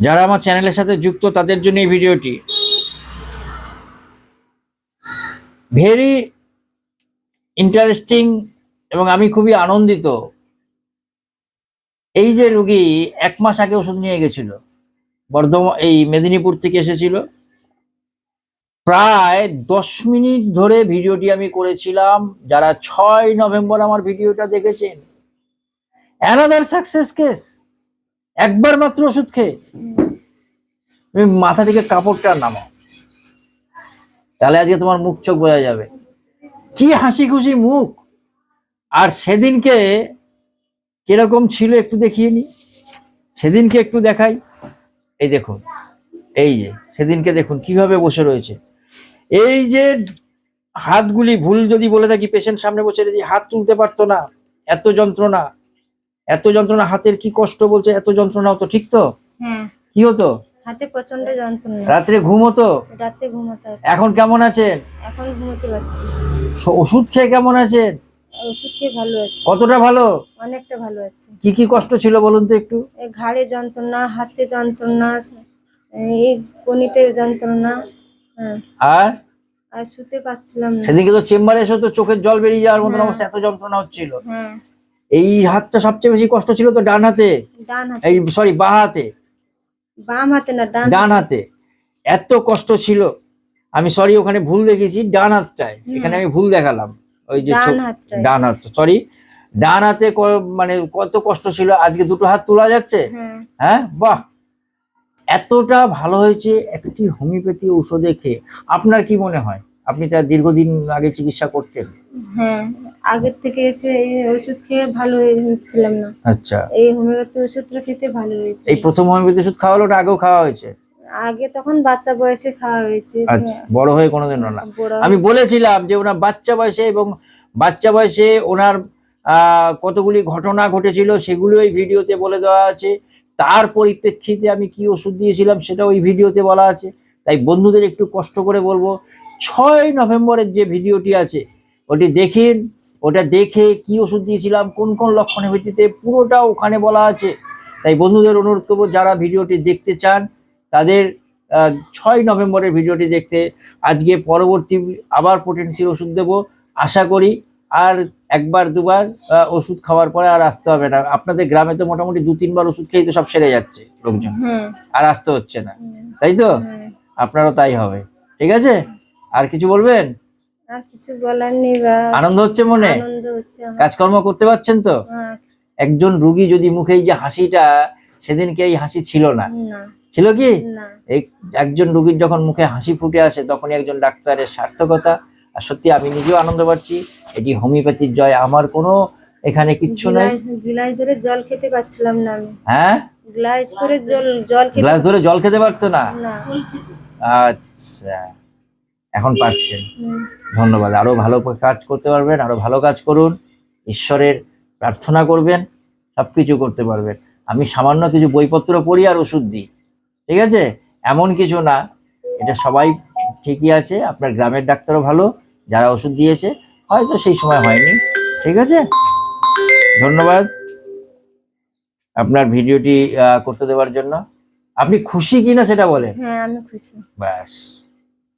যারা আমার চ্যানেলের সাথে যুক্ত, তাদের জন্য এই ভিডিওটি। ভেরি ইন্টারেস্টিং এবং আমি খুবই আনন্দিত। এই যে রুগী এক মাস আগে ওষুধ নিয়ে গেছিল। বর্ধমান, এই মেদিনীপুর থেকে এসেছিল। প্রায় দশ মিনিট ধরে ভিডিওটি আমি করেছিলাম। যারা ছয় নভেম্বর আমার ভিডিওটা দেখেছেন। অ্যানাদার সাকসেস কেস একবার মাত্র ওষুধ খেয়ে। তুমি মাথা থেকে কাপড়টা নামাও। তাহলে আজকে তোমার মুখ চোখ বোঝা যাবে। কি হাসি খুশি মুখ। আর সেদিনকে কীরকম ছিল একটু দেখিয়ে নি। সেদিনকে একটু দেখাই। এই দেখুন, এই যে, সেদিনকে দেখুন কীভাবে বসে রয়েছে। এই যে হাতগুলি ভুল যদি বলে থাকি পেশেন্ট সামনে বসে রয়েছে, হাত তুলতে পারতো না, এত যন্ত্রণা। এত যন্ত্রণা হাতের কি কষ্ট বলছে এত যন্ত্রণা হতো ঠিক তো? হ্যাঁ। কি হতো? হাতে প্রচণ্ড যন্ত্রণা। রাত্রে ঘুম হতো? রাতে ঘুমাতে হয়। এখন কেমন আছেন? এখন ঘুমোতে পারছি। ওষুধ খেয়ে কেমন আছেন? ওষুধ খেয়ে ভালো আছে। কতটা ভালো? অনেকটা ভালো আছে। কি কি কষ্ট ছিল বলুন তো একটু? ঘাড়ে যন্ত্রণা হাতে যন্ত্রণা এই কনিতে যন্ত্রণা হ্যাঁ। আর? আর শুতে পারছিলাম না। সেদিনকে তো চেম্বারে এসে তো চোখের জল বেরিয়ে যাওয়ার মতন হ্যাঁ। অবস্থা এত যন্ত্রণা হচ্ছিল। হ্যাঁ। এই হাতটা সবচেয়ে বেশি কষ্ট ছিল তো ডান হাতে? এই সরি বাঁ হাতে। বাম হাতে না ডান ডান হাতে। এত কষ্ট ছিল। আমি সরি ওখানে ভুল দেখেছি ডান হাতটায়। এখানে আমি ভুল দেখালাম। ওই যে ডান হাত সরি ডান হাতে মানে কত কষ্ট ছিল আজকে দুটো হাত তোলা যাচ্ছে? হ্যাঁ। হ্যাঁ? বাহ! এতটা ভালো হয়েছে একটি হোমিওপ্যাথি ঔষধে খেয়ে। আপনার কি মনে হয়? আপনি তার দীর্ঘদিন আগে চিকিৎসা করতেন? হ্যাঁ আগের থেকে এসে এই ওষুধ খেয়ে ভালো হচ্ছিলাম না। আচ্ছা। এই হোমিওপ্যাথি ওষুধটা খেতে ভালো হয়েছে। এই প্রথম হোমিওপ্যাথি ওষুধ খাওয়া হলো না আগেও খাওয়া হয়েছে? আগে তখন বাচ্চা বয়সে খাওয়া হয়েছে। আচ্ছা বড় হয়ে কোনোদিনও না। আমি বলেছিলাম যে ওনার বাচ্চা বয়সে এবং বাচ্চা বয়সে ওনার কতগুলি ঘটনা ঘটেছিল সেগুলো এই ভিডিওতে বলে দেওয়া আছে। তার পরিপ্রেক্ষিতে আমি কি ওষুধ দিয়েছিলাম সেটা ওই ভিডিওতে বলা আছে। তাই বন্ধুদের একটু কষ্ট করে বলব ছয় নভেম্বরের যে ভিডিওটি আছে ওটি দেখিন ওটা দেখে কি ওষুধ দিয়েছিলাম কোন কোন লক্ষণের ভিত্তিতে পুরোটা ওখানে বলা আছে। তাই বন্ধুদের অনুরোধ করব যারা ভিডিওটি দেখতে চান তাদের ছয় নভেম্বরের ভিডিওটি দেখতে। আজকে পরবর্তী আবার পোটেন্সির ওষুধ দেবো আশা করি। আর একবার দুবার ওষুধ খাওয়ার পরে আর আসতে হবে না। আপনাদের গ্রামে তো মোটামুটি দু তিনবার ওষুধ খেয়ে তো সব সেরে যাচ্ছে লোকজন। আর আসতে হচ্ছে না। তাই তো? আপনারও তাই হবে। ঠিক আছে? আর কিছু বলবেন? আর কিছু বলার নেই আনন্দ হচ্ছে মনে? আনন্দ হচ্ছে কাজকর্ম করতে পারছেন তো? হ্যাঁ, একজন রুগী যদি মুখে এই যে হাসিটা সেদিনকে এই হাসি ছিল না। ছিল কি? এই একজন রুগীর যখন মুখে হাসি ফুটে আসে তখনই একজন ডাক্তারের সার্থকতা। আর সত্যি আমি নিজেও আনন্দ পাচ্ছি। এটি হোমিওপ্যাথির জয় আমার কোনো এখানে কিচ্ছু নাই। গিলাস ধরে জল খেতে পারছিলাম না আমি। হ্যাঁ? গ্লাস করে জল জল গ্লাস ধরে জল খেতে পারতো না। আচ্ছা। এখন পাচ্ছেন। ধন্যবাদ। আরও ভালো কাজ করতে পারবেন আরও ভালো কাজ করুন। ঈশ্বরের প্রার্থনা করবেন সবকিছু করতে পারবেন। আমি সামান্য কিছু বইপত্র পড়ি আর ওষুধ দিই। ঠিক আছে? এমন কিছু না। এটা সবাই ঠিকই আছে আপনার গ্রামের ডাক্তারও ভালো যারা ওষুধ দিয়েছে হয়তো সেই সময় হয়নি। ঠিক আছে? ধন্যবাদ আপনার ভিডিওটি করতে দেওয়ার জন্য। আপনি খুশি কিনা সেটা বলেন। হ্যাঁ আমি খুশি। ব্যাস।